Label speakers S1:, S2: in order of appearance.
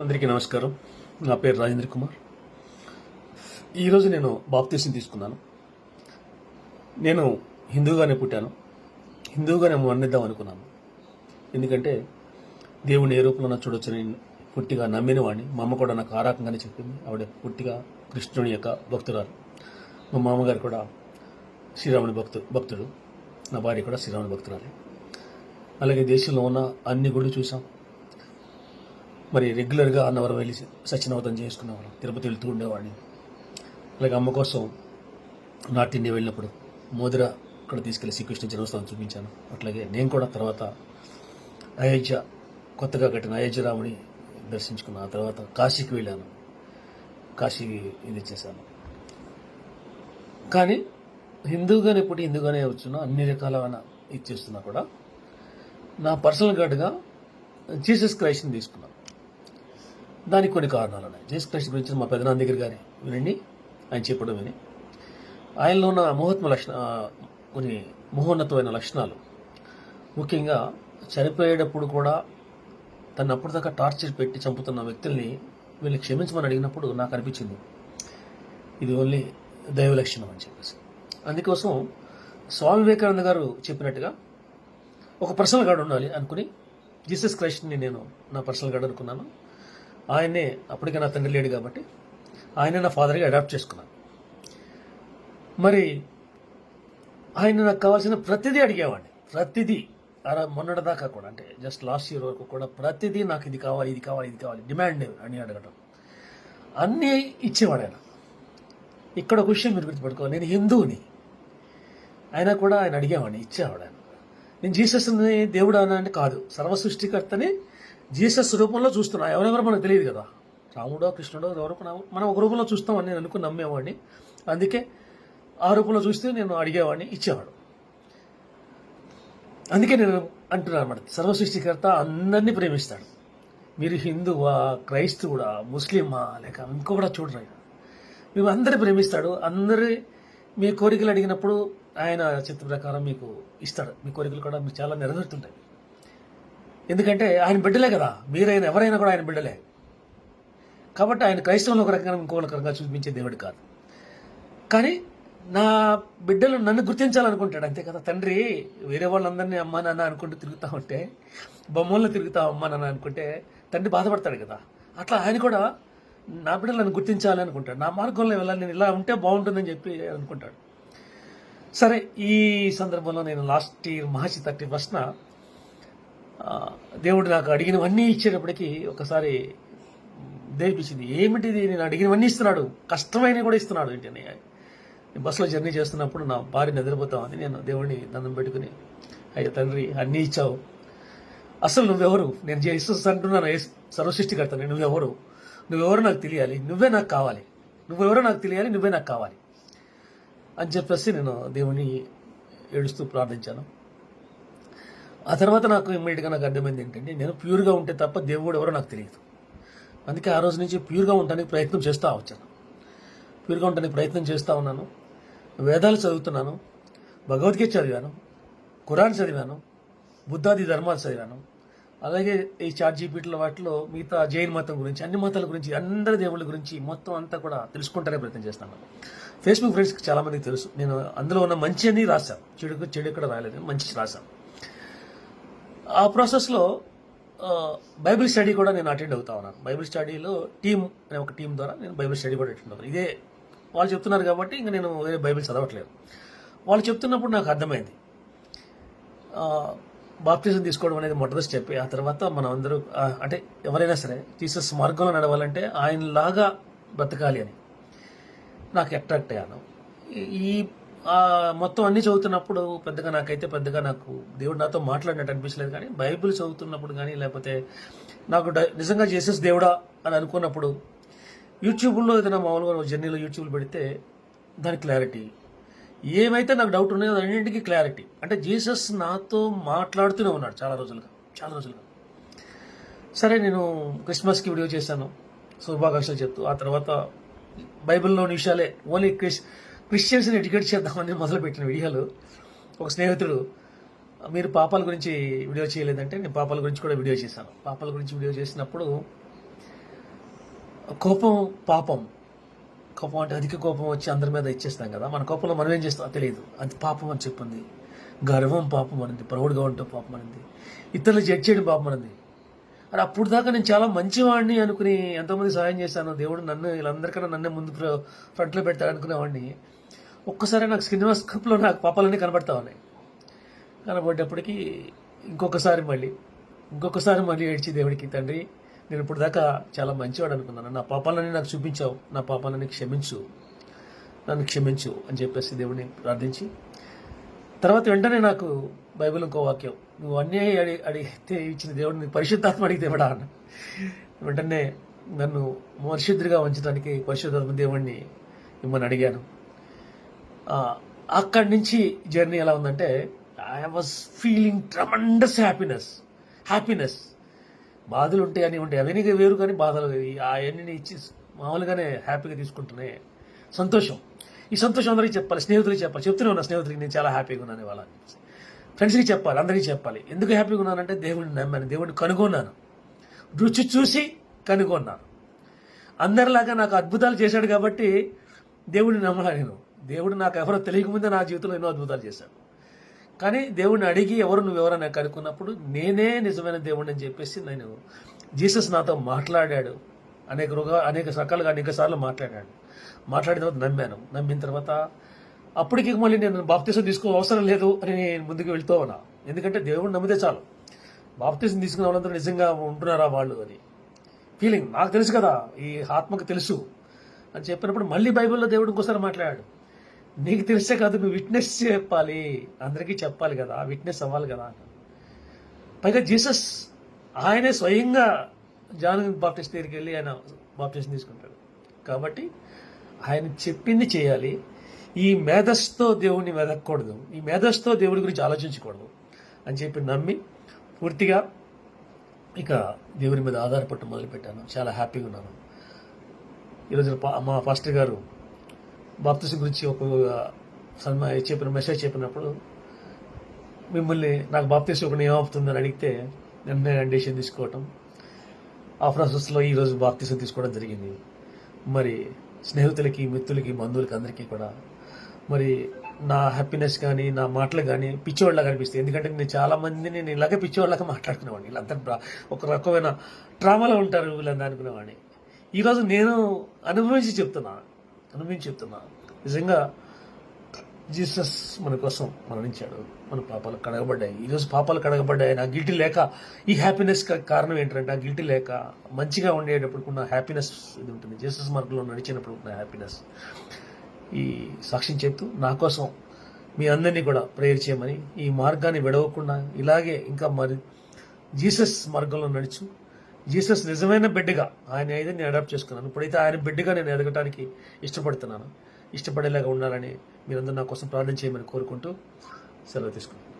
S1: అందరికీ నమస్కారం. నా పేరు రాజేంద్ర కుమార్. ఈరోజు నేను బాప్తీసం తీసుకున్నాను. నేను హిందూగానే పుట్టాను. హిందూగానే మన్నిద్దాం అనుకున్నాను. ఎందుకంటే దేవుని ఏ రూపంలో చూడొచ్చని పుట్టిగా నమ్మిన వాడిని మా అమ్మ కూడా నాకు ఆ రకంగానే చెప్పింది. ఆవిడ పుట్టిగా కృష్ణుని యొక్క భక్తురాలు. మా మామగారు కూడా శ్రీరాముని భక్తు భక్తుడు. నా భార్య కూడా శ్రీరాముని భక్తురాలే. అలాగే దేశంలో ఉన్న అన్ని గుళ్ళు చూసాం మరి రెగ్యులర్గా అన్నవరం వెళ్ళి సత్యనవతం చేసుకునేవాళ్ళం. తిరుపతి వెళ్తూ ఉండేవాడిని. అలాగే అమ్మ కోసం నార్త్ ఇండియా వెళ్ళినప్పుడు మోదిర అక్కడ తీసుకెళ్ళి శ్రీకృష్ణ జన్మస్థానం చూపించాను. అట్లాగే నేను కూడా తర్వాత అయోధ్య కొత్తగా కట్టిన అయోధ్య రాముని దర్శించుకున్న ఆ తర్వాత కాశీకి వెళ్ళాను. కాశీకి ఇది చేశాను. కానీ హిందూగానే పుట్టి హిందూగానే వచ్చున్నా అన్ని రకాలైన ఇది చేస్తున్నా కూడా. నా పర్సనల్ గార్డ్గా జీసస్ క్రైస్ట్ని తీసుకున్నాను. దానికి కొన్ని కారణాలు ఉన్నాయి. జీసస్ క్రైస్ట్ గురించి మా పెదనాన్న దగ్గర గారి వినండి. ఆయన చెప్పడం విని. ఆయనలో ఉన్న మహోత్మ లక్షణ కొన్ని మహోన్నతమైన లక్షణాలు. ముఖ్యంగా చనిపోయేటప్పుడు కూడా తను అప్పటిదాకా టార్చర్ పెట్టి చంపుతున్న వ్యక్తుల్ని వీళ్ళని క్షమించమని అడిగినప్పుడు నాకు అనిపించింది ఇది ఓన్లీ దైవ లక్షణం అని చెప్పేసి. అందుకోసం స్వామి వివేకానంద గారు చెప్పినట్టుగా ఒక పర్సనల్ గార్డ్ ఉండాలి అనుకుని జీసస్ క్రైస్ట్ని నేను నా పర్సనల్ గార్డ్ అనుకున్నాను. ఆయన్నే అప్పటికే నా తండ్రి లేడు కాబట్టి ఆయన నా ఫాదర్గా అడాప్ట్ చేసుకున్నాను. మరి ఆయన నాకు కావాల్సిన ప్రతిదీ అడిగేవాడిని. ప్రతిదీ. అలా మొన్నటిదాకా కూడా అంటే జస్ట్ లాస్ట్ ఇయర్ వరకు కూడా ప్రతిదీ నాకు ఇది కావాలి ఇది కావాలి ఇది కావాలి డిమాండ్ అని అడగడం అన్నీ ఇచ్చేవాడు ఆయన. ఇక్కడ ఒక విషయం మీరు గుర్తుపెట్టుకో నేను హిందువుని. అయినా కూడా ఆయన అడిగేవాడిని ఇచ్చేవాడు ఆయన. నేను జీసస్ని దేవుడు అని అంటే కాదు. సర్వ సృష్టికర్తని జీసస్ రూపంలో చూస్తున్నా. ఎవరెవరో మనకు తెలియదు కదా. రాముడో కృష్ణుడో ఎవరో మనం- ఒక రూపంలో చూస్తామని నేను అనుకుని నమ్మేవాడిని. అందుకే ఆ రూపంలో చూస్తే నేను అడిగేవాడిని ఇచ్చేవాడు. అందుకే నేను అంటున్నాను అనమాట సర్వసృష్టికర్త అందరినీ ప్రేమిస్తాడు. మీరు హిందువా క్రైస్తవుడా ముస్లిమా లేక ఇంకొకటి చూడరు మేము అందరినీ ప్రేమిస్తాడు. అందరి మీ కోరికలు అడిగినప్పుడు ఆయన చిత్త ప్రకారం మీకు ఇస్తాడు. మీ కోరికలు కూడా మీకు చాలా నెరవేరుతుంటాయి. ఎందుకంటే ఆయన బిడ్డలే కదా. మీరైనా ఎవరైనా కూడా ఆయన బిడ్డలే. కాబట్టి ఆయన క్రైస్తవులు ఒక రకంగా ఇంకో రకంగా చూపించే దేవుడు కాదు. కానీ నా బిడ్డలు నన్ను గుర్తించాలనుకుంటాడు. అంతే కదా. తండ్రి వేరే వాళ్ళందరినీ అమ్మా నాన్న అనుకుంటూ తిరుగుతా ఉంటే బొమ్మల్లో తిరుగుతా అమ్మా నాన్న అనుకుంటే తండ్రి బాధపడతాడు కదా. అట్లా ఆయన కూడా నా బిడ్డలు నన్ను గుర్తించాలి అనుకుంటాడు. నా మార్గంలో వెళ్ళాలి నేను ఇలా ఉంటే బాగుంటుందని చెప్పి అనుకుంటాడు. సరే ఈ సందర్భంలో నేను లాస్ట్ ఇయర్ మహర్షి థర్టీ ఫస్ట్న దేవుడు నాకు అడిగినవన్నీ ఇచ్చేటప్పటికి ఒకసారి దేవిపించింది ఏమిటిది? నేను అడిగినవన్నీ ఇస్తున్నాడు. కష్టమైన కూడా ఇస్తున్నాడు. ఏంటి అని నేను బస్సులో జర్నీ చేస్తున్నప్పుడు నా భార్య నిద్రపోతామని నేను దేవుడిని దండం పెట్టుకుని అయ్యా తండ్రి అన్నీ ఇచ్చావు. అసలు నువ్వెవరు? నేను జీసస్ అంటున్నాను సర్వసృష్టికర్త నువ్వెవరు నువ్వెవరు? నువ్వెవరో నాకు తెలియాలి. నువ్వే నాకు కావాలి. నువ్వెవరో నాకు తెలియాలి నువ్వే నాకు కావాలి. అని చెప్పేసి నేను దేవుని ఏడుస్తూ ప్రార్థించాను. ఆ తర్వాత నాకు ఇమ్మీడియట్గా నాకు అర్థమైంది ఏంటంటే నేను ప్యూర్గా ఉంటే తప్ప దేవుడు ఎవరో నాకు తెలియదు. అందుకే ఆ రోజు నుంచి ప్యూర్గా ఉండడానికి ప్రయత్నం చేస్తూ వచ్చాను. ప్యూర్గా ఉండడానికి ప్రయత్నం చేస్తూ ఉన్నాను. వేదాలు చదువుతున్నాను. భగవద్గీత చదివాను. ఖురాన్ చదివాను. బుద్ధాది ధర్మాలు చదివాను. అలాగే ఈ చాట్ జీపీటీల వాటిలో మిగతా జైన్ మతం గురించి అన్ని మతాల గురించి అందరి దేవుళ్ళ గురించి మొత్తం అంతా కూడా తెలుసుకుంటానే ప్రయత్నం చేస్తాను ఫేస్బుక్ ఫ్రెండ్స్కి చాలామందికి తెలుసు. నేను అందులో ఉన్న మంచి అని రాశాను. చెడుకు చెడు ఎక్కడ రాలేదు. మంచి రాశాను. ఆ ప్రాసెస్లో బైబిల్ స్టడీ కూడా నేను అటెండ్ అవుతా ఉన్నాను. బైబిల్ స్టడీలో టీమ్ అనే ఒక టీం ద్వారా నేను బైబిల్ స్టడీ కూడా అటెండ్ అవుతాను. ఇదే వాళ్ళు చెప్తున్నారు కాబట్టి ఇంకా నేను వేరే బైబిల్ చదవట్లేదు. వాళ్ళు చెప్తున్నప్పుడు నాకు అర్థమైంది. బాప్టిజం తీసుకోవడం అనేది మొట్టమొదటి స్టెప్ ఆ తర్వాత మనం అందరూ అంటే ఎవరైనా సరే జీసస్ మార్గంలో నడవాలంటే ఆయనలాగా బ్రతకాలి అని. నాకు అట్రాక్ట్ అయ్యాను. ఈ- మొత్తం అన్ని చదువుతున్నప్పుడు పెద్దగా నాకైతే పెద్దగా నాకు దేవుడు నాతో మాట్లాడినట్టు అనిపించలేదు కానీ బైబిల్ చదువుతున్నప్పుడు కానీ లేకపోతే నాకు నిజంగా జీసస్ దేవుడా అని అనుకున్నప్పుడు యూట్యూబ్లో ఏదైనా మామూలుగా జర్నీలో యూట్యూబ్లో పెడితే దాని క్లారిటీ. ఏమైతే నాకు డౌట్ ఉన్నాయో అన్నింటికి క్లారిటీ. అంటే జీసస్ నాతో మాట్లాడుతూనే ఉన్నాడు చాలా రోజులుగా చాలా రోజులుగా. సరే నేను క్రిస్మస్కి వీడియో చేశాను. శుభాకాంక్షలు చెప్తూ ఆ తర్వాత బైబిల్లోని విషయాలే. ఓన్లీ క్రిస్ క్రిస్టియన్స్ని ఎడ్యుకేట్ చేద్దామని మొదలుపెట్టిన వీడియోలు. ఒక స్నేహితుడు మీరు పాపాల గురించి వీడియో చేయలేదంటే నేను పాపాల గురించి కూడా వీడియో చేశాను. పాపాల గురించి వీడియో చేసినప్పుడు కోపం పాపం. కోపం అంటే అధిక కోపం వచ్చి అందరి మీద ఇచ్చేస్తాం కదా. మన కోపంలో మనం ఏం చేస్తాం? తెలియదు. అది పాపం అని చెప్పింది. గర్వం పాపం అనింది. ప్రౌడ్గా ఉండటం పాపం అనింది. ఇతరులు జడ్జ్ చేయడం పాపం అనింది. మరి అప్పుడు దాకా నేను చాలా మంచివాడిని అనుకుని ఎంతోమంది సహాయం చేశాను. దేవుడు నన్ను వీళ్ళందరికన్నా నన్నే ముందు ఫ్రంట్లో పెడతాడు అనుకునేవాడిని. ఒక్కసారి నాకు సినిమా స్కోప్లో నాకు పాపాలన్నీ కనబడతా ఉన్నాయి. కనబడేటప్పటికీ ఇంకొకసారి మళ్ళీ ఇంకొకసారి మళ్ళీ ఏడ్చి దేవుడికి తండ్రి నేను ఇప్పుడు దాకా చాలా మంచివాడు అనుకున్నాను. నా పాపాలన్నీ నాకు చూపించావు. నా పాపాలన్నీ క్షమించు. నన్ను క్షమించు అని చెప్పేసి దేవుడిని ప్రార్థించి తర్వాత వెంటనే నాకు బైబిల్ ఇంకో వాక్యం నువ్వు అన్నీ అడి అడిగితే ఇచ్చిన దేవుడిని పరిశుద్ధాత్మ అడిగి ఇవ్వడా అన్న. వెంటనే నన్ను పరిశుద్ధిగా ఉంచడానికి పరిశుద్ధాత్మ దేవుడిని మిమ్మల్ని అడిగాను. అక్కడి నుంచి జర్నీ ఎలా ఉందంటే I was feeling tremendous happiness happiness బాధలు ఉంటాయి అని ఉంటాయి. అవన్నీ వేరు కానీ బాధలు. అవన్నీ ఇచ్చి మామూలుగానే హ్యాపీగా తీసుకుంటున్నాయి సంతోషం. ఈ సంతోషం అందరికీ చెప్పాలి స్నేహితులకి చెప్పాలి. చెప్తూనే ఉన్నా స్నేహితులకి నేను చాలా హ్యాపీగా ఉన్నాను ఇవాళ. ఫ్రెండ్స్కి చెప్పాలి అందరికీ చెప్పాలి. ఎందుకు హ్యాపీగా ఉన్నానంటే దేవుడిని నమ్మాను దేవుడిని కనుగొన్నాను. రుచి చూసి కనుగొన్నాను. అందరిలాగా నాకు అద్భుతాలు చేశాడు కాబట్టి దేవుడిని నమ్మలా నేను. దేవుడు నాకు ఎవరో తెలియకముందే నా జీవితంలో ఎన్నో అద్భుతాలు చేశాడు. కానీ దేవుడిని అడిగి ఎవరు నువ్వు ఎవరైనా కనుక్కున్నప్పుడు నేనే నిజమైన దేవుడిని అని చెప్పేసి నేను జీసస్ నాతో మాట్లాడాడు. అనేక రుగా అనేక రకాలుగా అనేక సార్లు మాట్లాడాడు. మాట్లాడిన తర్వాత నమ్మాను. నమ్మిన తర్వాత అప్పటికి మళ్ళీ నేను బాప్తీసం తీసుకో అవసరం లేదు అని నేను ముందుకు వెళ్తూ ఉన్నా. ఎందుకంటే దేవుడు నమ్మితే చాలు. బాప్తీసం తీసుకున్న వాళ్ళందరూ నిజంగా ఉంటున్నారా వాళ్ళు అని. ఫీలింగ్ నాకు తెలుసు కదా ఈ ఆత్మకు తెలుసు అని చెప్పినప్పుడు మళ్ళీ బైబిల్లో దేవుడు ఇంకోసారి మాట్లాడాడు. నీకు తెలిసే కాదు నువ్వు విట్నెస్ చెప్పాలి. అందరికీ చెప్పాలి కదా విట్నెస్ అవ్వాలి కదా పైగా జీసస్ ఆయనే స్వయంగా జాన్ బాప్టిస్ట్ దగ్గరికి వెళ్ళి ఆయన బాప్టిస్ట్ తీసుకుంటాడు. కాబట్టి ఆయన చెప్పింది చేయాలి. ఈ మేధస్తో దేవుడిని వెదకూడదు ఈ మేధస్తో దేవుడి గురించి ఆలోచించకూడదు అని చెప్పి నమ్మి పూర్తిగా ఇక దేవుని మీద ఆధారపడటం మొదలుపెట్టాను. చాలా హ్యాపీగా ఉన్నాను. ఈరోజు మా ఫాస్టర్ గారు బాప్తిసం గురించి ఒక చెప్పిన మెసేజ్ చెప్పినప్పుడు మిమ్మల్ని నాకు బాప్తిసం ఒకటి ఏమవుతుందని అడిగితే నిర్ణయం డెసిషన్ తీసుకోవటం. ఆ ప్రాసెస్లో ఈరోజు బాప్తిసం తీసుకోవడం జరిగింది. మరి స్నేహితులకి మిత్రులకి బంధువులకి అందరికీ కూడా మరి నా హ్యాపీనెస్ కానీ నా మాటలు కానీ పిచ్చివాళ్ళగా అనిపిస్తాయి. ఎందుకంటే నేను చాలా మందిని నేను ఇలాగే పిచ్చివాళ్ళగా మాట్లాడుకునేవాడిని. వీళ్ళంతా ఒక రకమైన ట్రామాలో ఉంటారు వీళ్ళంతా అనుకునేవాడిని. ఈరోజు నేను అనుభవించి చెప్తున్నాను అనుభవించి చెప్తున్నా నిజంగా జీసస్ మన కోసం మరణించాడు. మన పాపాలు కడగబడ్డాయి. ఈరోజు పాపాలు కడగబడ్డాయి. నా గిల్టీ లేక ఈ హ్యాపీనెస్ కారణం ఏంటంటే ఆ గిల్టీ లేక మంచిగా ఉండేటప్పుడు ఉన్న హ్యాపీనెస్ ఇది ఉంటుంది. జీసస్ మార్గంలో నడిచినప్పుడు నా హ్యాపీనెస్. ఈ సాక్ష్యం చెప్తూ నా కోసం మీ అందరినీ కూడా ప్రేయర్ చేయమని ఈ మార్గాన్ని విడవకుండా ఇలాగే ఇంకా మరి జీసస్ మార్గంలో నడుచు జీసస్ నిజమైన బిడ్డగా ఆయన అయితే నేను అడాప్ట్ చేసుకున్నాను. ఇప్పుడైతే ఆయన బిడ్డగా నేను ఎదగటానికి ఇష్టపడుతున్నాను. ఇష్టపడేలాగా ఉండాలని మీరందరూ నా కోసం ప్రార్థన చేయమని కోరుకుంటూ సెలవు తీసుకున్నాను